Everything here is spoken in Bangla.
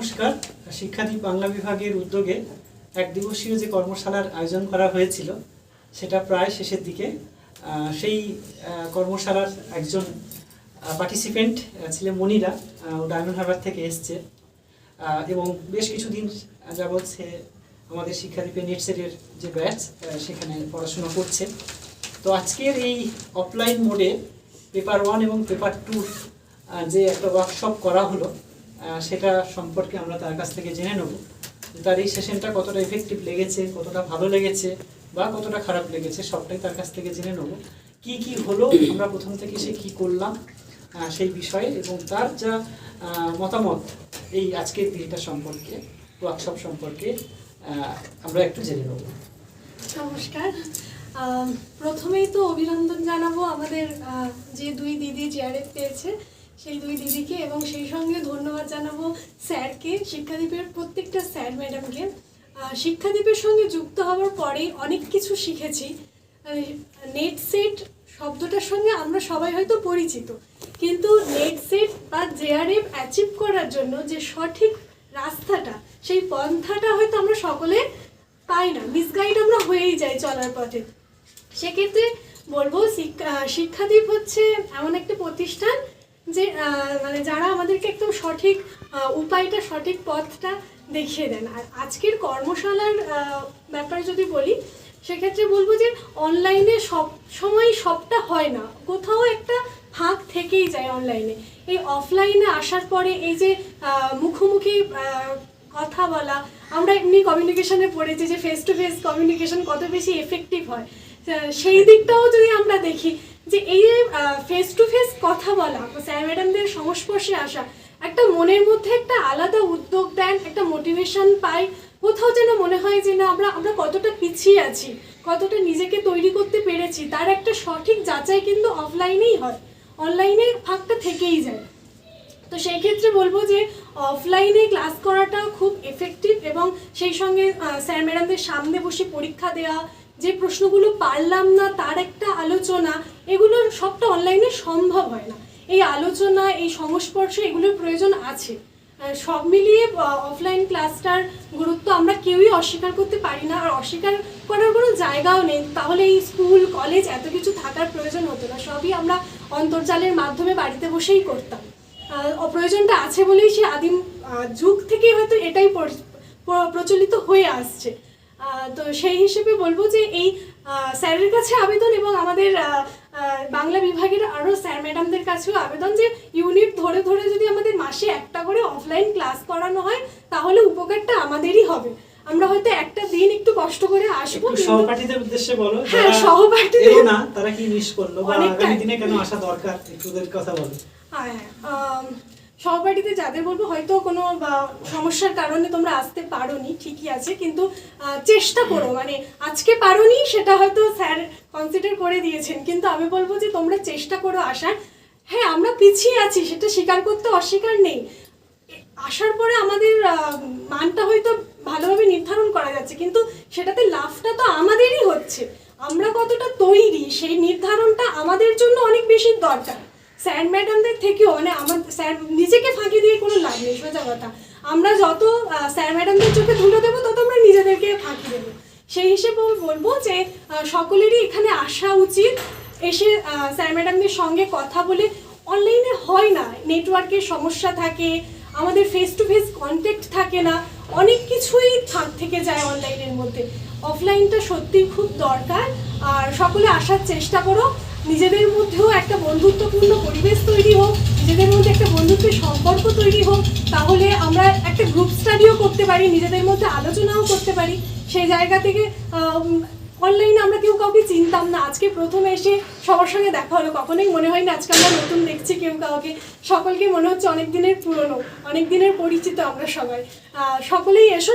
নমস্কার। শিক্ষাদীপ বাংলা বিভাগের উদ্যোগে এক দিবসীয় যে কর্মশালার আয়োজন করা হয়েছিল, সেটা প্রায় শেষের দিকে। সেই কর্মশালার একজন পার্টিসিপেন্ট ছিলেন মনিরা। ডায়মন্ড হারবার থেকে এসছে। এবং বেশ কিছুদিন যাবৎ সে আমাদের শিক্ষাদীপের নেটসেটের যে ব্যাচ সেখানে পড়াশোনা করছে। তো আজকের এই অফলাইন মোডে পেপার ওয়ান এবং পেপার টুর যে একটা ওয়ার্কশপ করা হলো সেটা সম্পর্কে আমরা তার কাছ থেকে জেনে নেব তার এই সেশনটা কতটা এফেক্টিভ লেগেছে, কতটা ভালো লেগেছে বা কতটা খারাপ লেগেছে, সবটাই তার কাছ থেকে জেনে নেব। কি কি হলো, আমরা প্রথম থেকে সে কি করলাম সেই বিষয়ে এবং তার যা মতামত এই আজকের দিনটা সম্পর্কে ওয়ার্কশপ সম্পর্কে আমরা একটু জেনে নেব। নমস্কার। প্রথমেই তো অভিনন্দন জানাব আমাদের যে দুই দিদি চেয়ারে পেয়েছে। সেই দুই দিদিকে এবং সেই সঙ্গে ধন্যবাদ জানাব স্যারকে শিক্ষাদীপের প্রত্যেকটা স্যার ম্যাডামকে। আহ, শিক্ষাদীপের সঙ্গে যুক্ত হওয়ার পরেই অনেক কিছু শিখেছি। নেট সেট শব্দটার সঙ্গে আমরা সবাই হয়তো পরিচিত। কিন্তু নেট সেট বা জেআরএফ অ্যাচিভ করার জন্য যে সঠিক রাস্তাটা সেই পন্থাটা হয়তো আমরা সকলে পাই না মিসগাইড আমরা হয়েই যাই চলার পথে। সেক্ষেত্রে বলব শিক্ষা- শিক্ষাদীপ হচ্ছে এমন যে মানে যারা আমাদেরকে একদম সঠিক উপায়টা, সঠিক পথটা দেখিয়ে দেন। আর আজকের কর্মশালার ব্যাপারে যদি বলি, সেক্ষেত্রে বলব যে অনলাইনে সব সময় সবটা হয় না। কোথাও একটা ফাঁক থেকেই যায় অনলাইনে এই অফলাইনে আসার পরে এই যে মুখোমুখি কথা বলা, আমরা এমনি কমিউনিকেশনে পড়েছি যে ফেস টু ফেস কমিউনিকেশন কত বেশি এফেক্টিভ হয়। সেই দিকটাও যদি আমরা দেখি যে এই ফেস টু ফেস কথা বলা, স্যার ম্যাডামদের সংস্পর্শে আসা, একটা মনের মধ্যে একটা আলাদা উদ্যোগ দেন, একটা মোটিভেশন পাই, কোথাও যেন মনে হয় যে না, আমরা আমরা কতটা পিছিয়ে আছি, কতটা নিজেকে তৈরি করতে পেরেছি, তার একটা সঠিক যাচাই কিন্তু অফলাইনেই হয় অনলাইনে ফাঁকটা থেকেই যায়। তো সেই ক্ষেত্রে বলব যে অফলাইনে ক্লাস করাটা খুব এফেক্টিভ এবং সেই সঙ্গে স্যার ম্যাডামদের সামনে বসে পরীক্ষা দেওয়া যে প্রশ্নগুলো পারলাম না, তার একটা আলোচনা, এগুলো সবটা অনলাইনে সম্ভব হয় না। এই আলোচনা, এই সংস্পর্শ, এগুলোর প্রয়োজন আছে। সব মিলিয়ে অফলাইন ক্লাসটার গুরুত্ব আমরা কেউই অস্বীকার করতে পারি না। আর অস্বীকার করার কোনো জায়গাও নেই। তাহলে এই স্কুল কলেজ এত কিছু থাকার প্রয়োজন হতো না। সবই আমরা অন্তর্জালের মাধ্যমে বাড়িতে বসেই করতাম। প্রয়োজনটা আছে বলেই সে আদিম যুগ থেকে হয়তো এটাই প্রচলিত হয়ে আসছে। তো সেই হিসেবে বলব যে এই স্যারের কাছে আবেদন এবং আমাদের বাংলা বিভাগের আরও স্যার ম্যাডামদের কাছেও আবেদন যে ইউনিট ধরে ধরে যদি আমাদের মাসে একটা করে অফলাইন ক্লাস করানো হয় তাহলে উপকারটা আমাদেরই হবে। আমরা হয়তো একটা দিন একটু কষ্ট করে আসব সহপাঠীদের উদ্দেশ্যে বলো হ্যাঁ, যারা সহপাঠীদের- না তারা কি মিস করল বা আগামী দিনে কেন আসা দরকার? একটু কথা বলো। হ্যাঁ সহপাঠীতে যাদের বলব হয়তো কোনো সমস্যার কারণে তোমরা আসতে পারোনি ঠিকই আছে কিন্তু চেষ্টা করো। মানে আজকে পারোনি সেটা হয়তো স্যার কনসিডার করে দিয়েছেন কিন্তু আমি বলব যে তোমরা চেষ্টা করো আসার। হ্যাঁ আমরা পিছিয়ে আছি সেটা স্বীকার করতে অস্বীকার নেই। আসার পরে আমাদের মানটা হয়তো ভালোভাবে নির্ধারণ করা যাচ্ছে কিন্তু সেটাতে লাভটা তো আমাদেরই হচ্ছে। আমরা কতটা তৈরি সেই নির্ধারণটা আমাদের জন্য অনেক বেশি দরকার। স্যার ম্যাডামদের থেকেও মানে আমার স্যার নিজেকে ফাঁকি দিয়ে কোনো লাভ নেই, সোজা কথা। আমরা যত স্যার ম্যাডামদের চোখে ধুলো দেবো, তত আমরা নিজেদেরকে ফাঁকি দেবো। সেই হিসেবে আমি বলব যে সকলেরই এখানে আসা উচিত এসে স্যার ম্যাডামদের সঙ্গে কথা বলে। অনলাইনে হয় না নেটওয়ার্কের সমস্যা থাকে, আমাদের ফেস টু ফেস কন্ট্যাক্ট থাকে না, অনেক কিছুই থাক, থেকে যায় অনলাইনের মধ্যে। অফলাইনটা সত্যিই খুব দরকার, আর সকলে আসার চেষ্টা করো। নিজেদের মধ্যেও একটা বন্ধুত্বপূর্ণ পরিবেশ তৈরি হোক, নিজেদের মধ্যে একটা বন্ধুত্বের সম্পর্ক তৈরি হোক, তাহলে আমরা একটা গ্রুপ স্টাডিও করতে পারি, নিজেদের মধ্যে আলোচনাও করতে পারি। সেই জায়গা থেকে অনলাইনে আমরা কেউ কাউকে চিনতাম না। আজকে প্রথমে এসে সবার সঙ্গে দেখা হলো। কখনোই মনে হয় না আজকে আমরা নতুন দেখছি কেউ কাউকে। সকলকে মনে হচ্ছে অনেক দিনের পুরনো, অনেক দিনের পরিচিত আমরা সবাই। সকলেই এসো